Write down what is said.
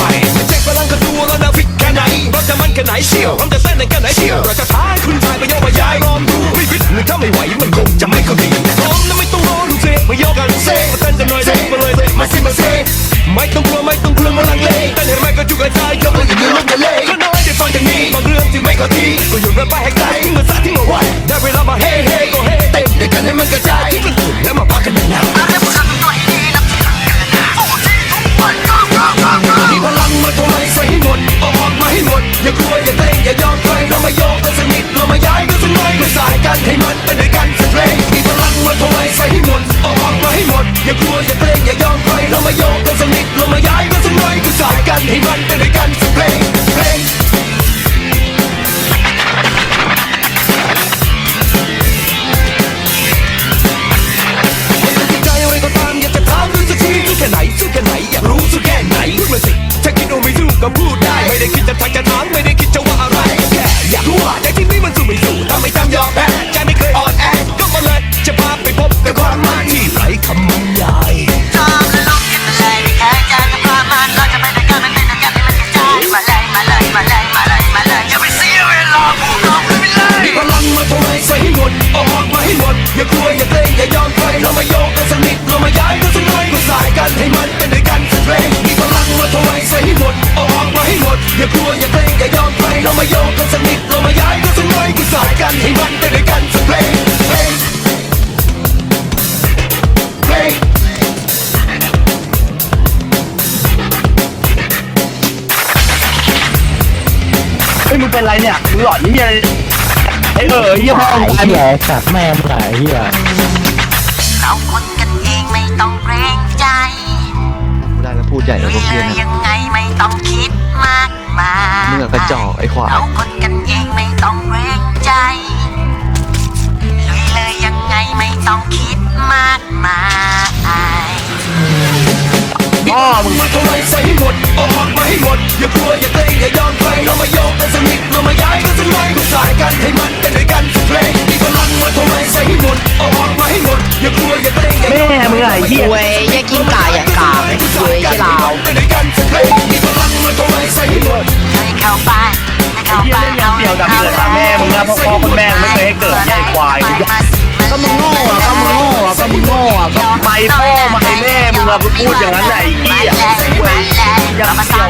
ต้องรอกันต่อไปเช็คพลังกันดูแล้วนะฟิตแค่ไหนเราจะมันแค่ไหนเชียวเราจะเต้นในแค่ไหนเชียวเราจะท้าให้คุณชายไปโยกไปย้ายลองดูไม่ฟิตหรือถ้าไม่ไหวมันคงจะไม่เข้าทีพร้อมนะไม่ต้องรอดูเซมาโยกกันเซมาเต้นกันหน่อยเซมาเลยเซมาซิมาเซไม่ต้องกลัวไม่ต้องกลัวมาลังเลเต้นให้แม่ก็จุกกระจายยกมืออย่าลืมลุกอย่าเล่ก็น้อยได้ฟังจากนี้บางเรื่องที่ไม่เข้าทีก็หยุดระบายให้ ยอมแพ้ใจไม่เคยอ่อนแอก็มาเลย จะพาไปพบกับความมันที่ไร้คำบรรยายชอบและลงกันมาเลยไม่แข็งใจกับความมันเราจะไปด้วยกันมันเป็นด้วยกันให้มันกระจายมาเลยมาเลยมาเลยมาเลยมาเลยอย่าไปเสียเวลาพูดออกไปเลยมีพลังมาทำไมใส่ให้หมดอออกมาให้หมดอย่ากลัวอย่าเกรงอย่ายอมใครเรามาโยกกันสนิทเรามาย้ายกันสักหน่อยมาสายกันให้มันเป็นด้วยกันสักเพลงมีพลังมาทำไมใส่ ฮ้ยมึงเป็นไรเนี่ยมึงหลอนนี่ยังไอ้เออเยี่ยพ่อมึงไอ้ตายเหี้ยสัตว์แม่มึงอะไอ้เหี้ยเราคนกันเองไม่ต้องเกรงใจได้แล้วพูดใหญ่ลุแล้วยพวกเลเพี้ยนยนะยังไงไม่ต้องคิดมากมายมึงอะกระจอกไอ้ขวานเราคนกันเองไม่ต้องเกรงใจลุยเลยยังไงไม่ต้องคิดมากมายพ่อมึงมาทำไมใส่ให้หมดเอาออกมาให้หมดอย่ากลัวอย่าเกรงอย่ายอมใครเรามาโยกกัน ควายก็มึงโง่อะก็มึงโง่อะก็มึงโง่อะก็ไปพ่อไปแม่มึงอะพูดอย่างนั้นไหนเหี้ยเว้ยอย่าเสี่ยว